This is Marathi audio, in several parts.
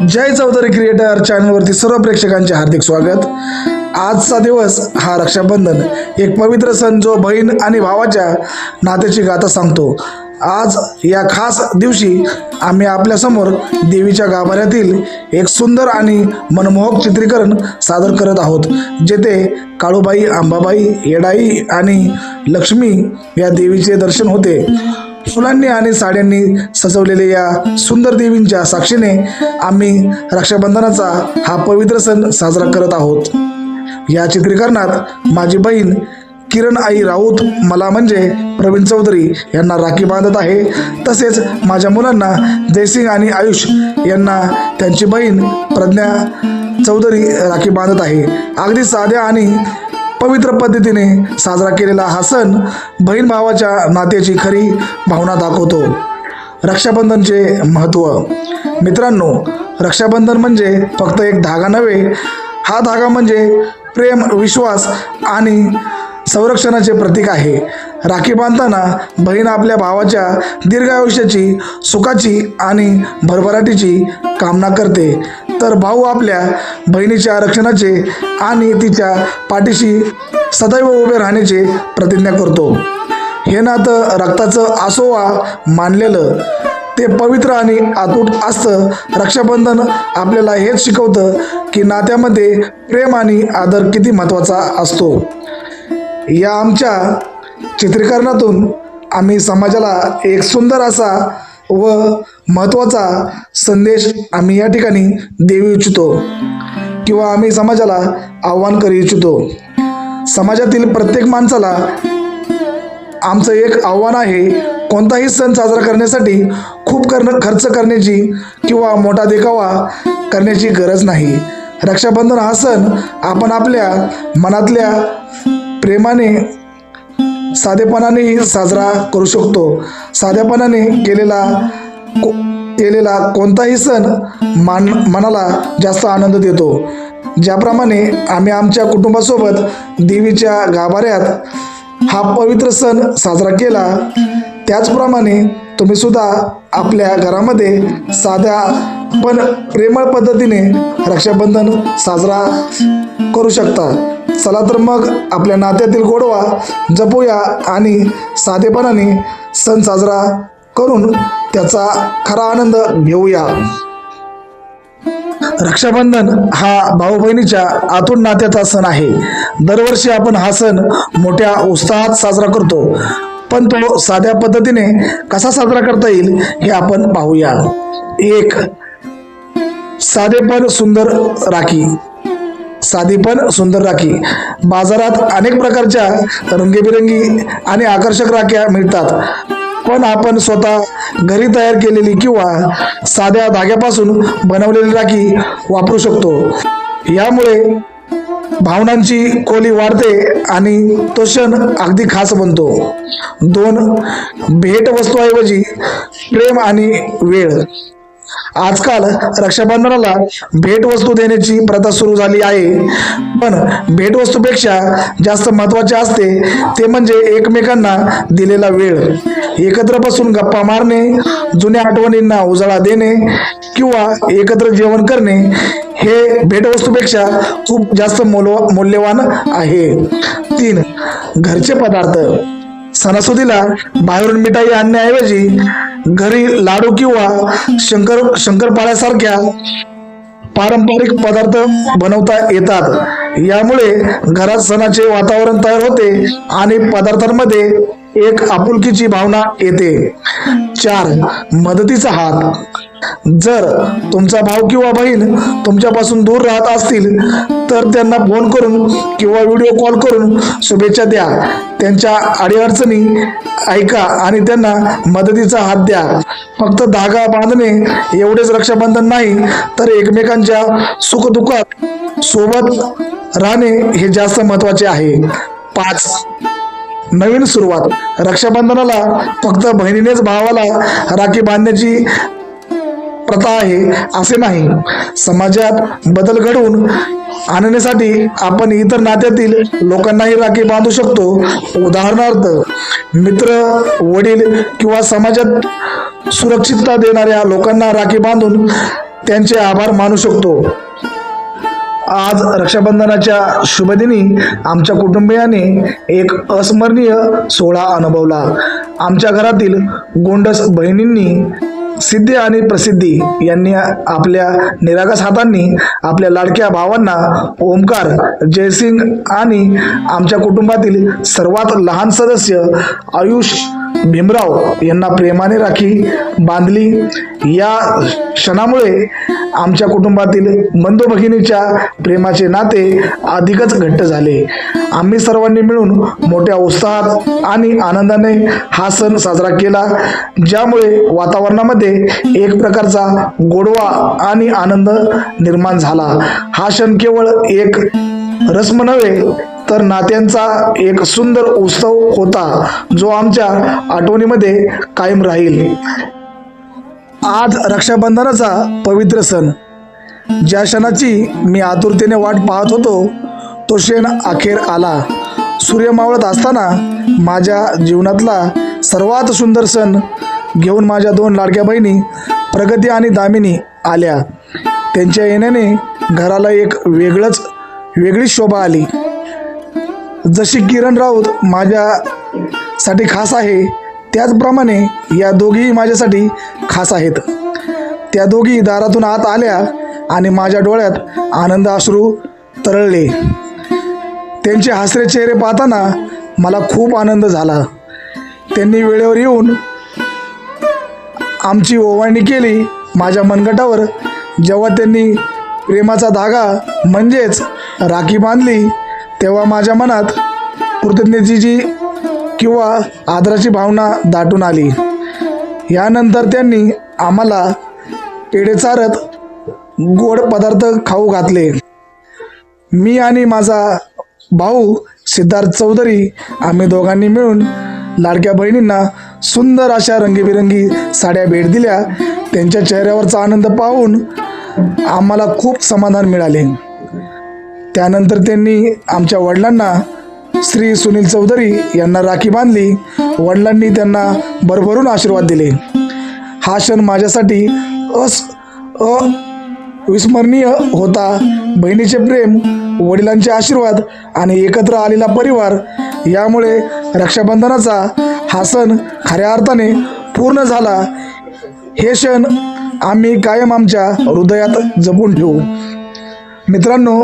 जय चौधरी क्रिएटर चॅनलवरती सर्व प्रेक्षकांचे हार्दिक स्वागत. आजचा दिवस हा रक्षाबंधन एक पवित्र सण जो बहीण आणि भावाच्या नात्याची गाथा सांगतो. आज या खास दिवशी आम्ही आपल्यासमोर देवीच्या गाभाऱ्यातील एक सुंदर आणि मनमोहक चित्रीकरण सादर करत आहोत जेथे काळूबाई आंबाबाई येडाई आणि लक्ष्मी या देवीचे दर्शन होते. फुलांनी आणि साड्यांनी सजवलेले या सुंदर देवींच्या साक्षीने आम्ही रक्षाबंधनाचा हा पवित्र सण साजरा करत आहोत. या चित्रीकरणात माझी बहीण किरण आई राऊत मला म्हणजे प्रवीण चौधरी यांना राखी बांधत आहे. तसेच माझ्या मुलांना जयसिंग आणि आयुष यांना त्यांची बहीण प्रज्ञा चौधरी राखी बांधत आहे. अगदी साध्या आणि पवित्र पद्धतीने साजरा केलेला हा सण बहीण भावाच्या नात्याची खरी भावना दाखवतो. रक्षाबंधनचे महत्त्व मित्रांनो रक्षाबंधन म्हणजे फक्त एक धागा नव्हे हा धागा म्हणजे प्रेम विश्वास आणि संरक्षणाचे प्रतीक आहे. राखी बांधताना बहीण आपल्या भावाच्या दीर्घ आयुष्याची सुखाची आणि भरभराटीची कामना करते. तर भाऊ आपल्या बहिणीच्या रक्षणाचे आणि तिच्या पाठीशी सदैव उभे राहण्याचे प्रतिज्ञा करतो. हे नातं रक्ताचं आसोवा मानलेलं ते पवित्र आणि आतूट असतं. रक्षाबंधन आपल्याला हेच शिकवतं की नात्यामध्ये प्रेम आणि आदर किती महत्त्वाचा असतो. या आमच्या चित्रीकरणातून आम्ही समाजाला एक सुंदर असा व महत्त्वाचा संदेश आम्ही या ठिकाणी देऊ इच्छितो किंवा आम्ही समाजाला आव्हान करू इच्छितो. समाजातील प्रत्येक माणसाला आमचं एक आव्हान आहे कोणताही सण साजरा करण्यासाठी खूप करणं खर्च करण्याची किंवा मोठा देखावा करण्याची गरज नाही. रक्षाबंधन हा सण आपण आपल्या मनातल्या प्रेमाने साधेपणानेही साजरा करू शकतो. साधेपणाने केलेला को केलेला कोणताही सण मान मनाला जास्त आनंद देतो. ज्याप्रमाणे आम्ही आमच्या कुटुंबासोबत देवीच्या गाभाऱ्यात हा पवित्र सण साजरा केला त्याचप्रमाणे तुम्ही सुद्धा आपल्या घरामध्ये साध्या पण प्रेमळ पद्धतीने रक्षाबंधन साजरा करू शकता. चला तर मग आपल्या नात्यातील गोडवा जपूया आणि साधेपणाने सण साजरा करून त्याचा खरा आनंद घेऊया. रक्षाबंधन हा भाऊ बहिणीच्या आतून नात्याचा सण आहे. दरवर्षी आपण हा सण मोठ्या उत्साहात साजरा करतो. पण तो साध्या पद्धतीने कसा साजरा करता येईल हे आपण पाहूया. एक साधेपण सुंदर राखी. साधी पण सुंदर राखी. बाजारात अनेक प्रकारच्या रंगीबिरंगी आणि आकर्षक राख्या मिळतात. पण आपण स्वतः घरी तयार केलेली किंवा साध्या धाग्यापासून बनवलेली राखी वापरू शकतो. यामुळे भावनांची खोली वाढते आणि तो क्षण अगदी खास बनतो. दोन भेट वस्तूऐवजी प्रेम आणि वेळ. आजकाल रक्षाबंधनाला भेटवस्तू देण्याची प्रथा सुरू झाली आहे. पण भेटवस्तूपेक्षा जास्त महत्त्वाचे असते ते म्हणजे एकमेकांना दिलेला वेळ. एकत्र बसून गप्पा मारणे जुन्या आठवणींना उजाळा देणे किंवा एकत्र जेवण करणे हे भेटवस्तूपेक्षा खूप जास्त मोल मौल्यवान आहे. तीन घरचे पदार्थ. सणासुदीला बाहेरून मिठाई आणण्याऐवजी घरी लाडू किंवा शंकर शंकरपाळ्यासारख्या पारंपरिक पदार्थ बनवता येतात. यामुळे घरात सणाचे वातावरण तयार होते आणि पदार्थांमध्ये एक आपुलकीची भावना येते. चार मदतीचा हात. जर तुमचा भाऊ किंवा बहीण तुमच्यापासून दूर राहत असतील तर त्यांना फोन करून किंवा व्हिडिओ कॉल करून शुभेच्छा द्या. त्यांच्या अडीअडचणी ऐका आणि त्यांना मदतीचा हात द्या. फक्त धागा बांधणे एवढेच रक्षाबंधन नाही तर एकमेकांच्या सुखदुःखात सोबत राहणे हे जास्त महत्त्वाचे आहे. पाच नवीन सुरुवात. रक्षाबंधनाला फक्त बहिणीनेच भावाला राखी बांधण्याची प्रथा आहे असे नाही. समाजात बदल घडवून आणण्यासाठी आपण इतर नात्यातील लोकांनाही राखी बांधू शकतो. उदाहरणार्थ मित्र वडील किंवा समाजात सुरक्षितता देणाऱ्या लोकांना राखी बांधून त्यांचे आभार मानू शकतो. आज रक्षाबंधनाच्या शुभदिनी आमच्या कुटुंबियाने एक अस्मरणीय सोहळा अनुभवला. आमच्या घरातील गोंडस बहिणींनी सिद्धी आणि प्रसिद्धी यांनी आपल्या निरागस हातांनी आपल्या लाडक्या भावांना ओमकार जयसिंग आणि आमच्या कुटुंबातील सर्वात लहान सदस्य आयुष भीमराव यांना प्रेमाने राखी बांधली. या क्षणामुळे आमच्या कुटुंबातील बंधू भगिनीच्या प्रेमाचे नाते अधिकच घट्ट झाले. आम्ही सर्वांनी मिळून मोठ्या उत्साहात आणि आनंदाने हा सण साजरा केला ज्यामुळे वातावरणामध्ये एक प्रकारचा गोडवा आणि आनंद निर्माण झाला. हा क्षण केवळ एक रस्म नव्हे तर नात्यांचा एक सुंदर उत्सव होता जो आमच्या आठवणीमध्ये कायम राहील. आज रक्षाबंधनाचा पवित्र सण. ज्या क्षणाची मी आतुरतेने वाट पाहत होतो तो क्षण अखेर आला. सूर्य मावळत असताना माझ्या जीवनातला सर्वात सुंदर सण घेऊन माझ्या दोन लाडक्या बहिणी प्रगती आणि दामिनी आल्या. त्यांच्या येण्याने घराला एक वेगळंच वेगळी शोभा आली. जशी किरण राऊत माझ्यासाठी खास आहे त्याचप्रमाणे या दोघीही माझ्यासाठी खास आहेत. त्या दोघी दारातून आत आल्या आणि माझ्या डोळ्यात आनंद अश्रू तरळले. त्यांचे हसरे चेहरे पाहताना मला खूप आनंद झाला. त्यांनी वेळेवर येऊन आमची ओवाळणी केली. माझ्या मनगटावर जेव्हा त्यांनी प्रेमाचा धागा म्हणजेच राखी बांधली तेव्हा माझ्या मनात कृतज्ञतेची किंवा आदराची भावना दाटून आली. यानंतर त्यांनी आम्हाला पेढे चारत गोड पदार्थ खाऊ घातले. मी आणि माझा भाऊ सिद्धार्थ चौधरी आम्ही दोघांनी मिळून लाडक्या बहिणींना सुंदर अशा रंगीबिरंगी साड्या भेट दिल्या. त्यांच्या चेहऱ्यावरचा आनंद पाहून आम्हाला खूप समाधान मिळाले. त्यानंतर त्यांनी आमच्या वडिलांना श्री सुनील चौधरी यांना राखी बांधली. वडिलांनी त्यांना भरभरून आशीर्वाद दिले. हा क्षण माझ्यासाठी अस अविस्मरणीय होता. बहिणीचे प्रेम वडिलांचे आशीर्वाद आणि एकत्र आलेला परिवार यामुळे रक्षाबंधनाचा हा सण खऱ्या अर्थाने पूर्ण झाला. हे क्षण आम्ही कायम आमच्या हृदयात जपून ठेवू. मित्रांनो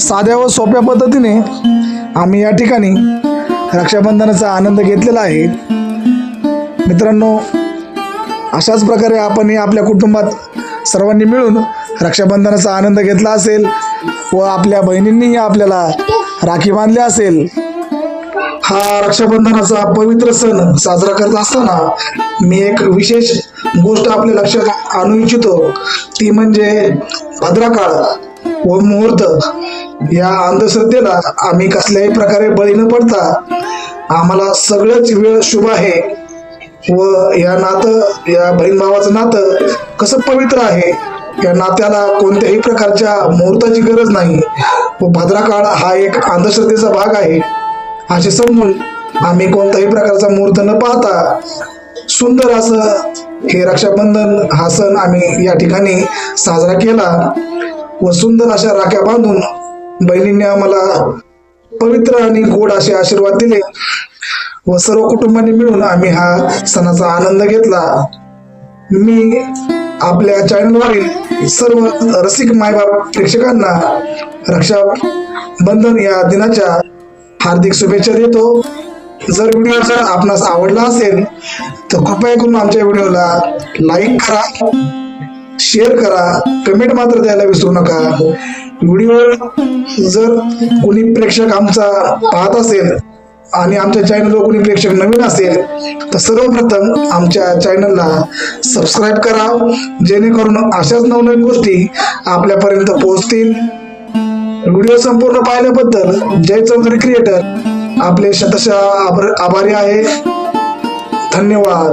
साध्या व सोप्या पद्धतीने आम्ही या ठिकाणी रक्षाबंधनाचा आनंद घेतलेला आहे. मित्रांनो अशाच प्रकारे आपणही आपल्या कुटुंबात सर्वांनी मिळून रक्षाबंधनाचा आनंद घेतला असेल व आपल्या बहिणींनीही आपल्याला राखी बांधली असेल. हा रक्षाबंधनाचा पवित्र सण साजरा करत असताना मी एक विशेष गोष्ट आपल्या लक्षात आणू इच्छितो. ती म्हणजे भद्राकाळ व मुहूर्त. या अंधश्रद्धेला आम्ही कसल्याही प्रकारे बळी न पडता आम्हाला सगळंच वेळ शुभ आहे. व या नातं या बहीण भावाचं नातं कसं पवित्र आहे या नात्याला कोणत्याही प्रकारच्या मुहूर्ताची गरज नाही. व भद्राकाळ हा एक अंधश्रद्धेचा भाग आहे. असे समजून आम्ही कोणत्याही प्रकारचा मुहूर्त न पाहता सुंदर असं हे रक्षाबंधन हा सण आम्ही या ठिकाणी साजरा केला. व सुंदर अशा राख्या बांधून बहिणींनी आम्हाला पवित्र आणि गोड असे आशीर्वाद दिले. व सर्व कुटुंबांनी मिळून आम्ही हा सणाचा आनंद घेतला. मी आपल्या चॅनलवरील सर्व रसिक मायबाप प्रेक्षकांना रक्षाबंधन या दिनाच्या हार्दिक शुभेच्छा देतो. जर व्हिडिओ जर आपणास आवडला असेल तर कृपया करून आमच्या व्हिडिओला लाईक करा शेअर करा कमेंट मात्र द्यायला विसरू नका. व्हिडिओ जर कोणी प्रेक्षक आमचा पाहत असेल आणि आमच्या चॅनलवर कोणी प्रेक्षक नवीन असेल तर सर्वप्रथम आमच्या चॅनलला सबस्क्राईब करा. जेणेकरून अशाच नवनवीन गोष्टी आपल्यापर्यंत पोहोचतील. व्हिडिओ संपूर्ण पाहिल्याबद्दल जय चौधरी क्रिएटर आपले शतशः आभारी आहे. धन्यवाद.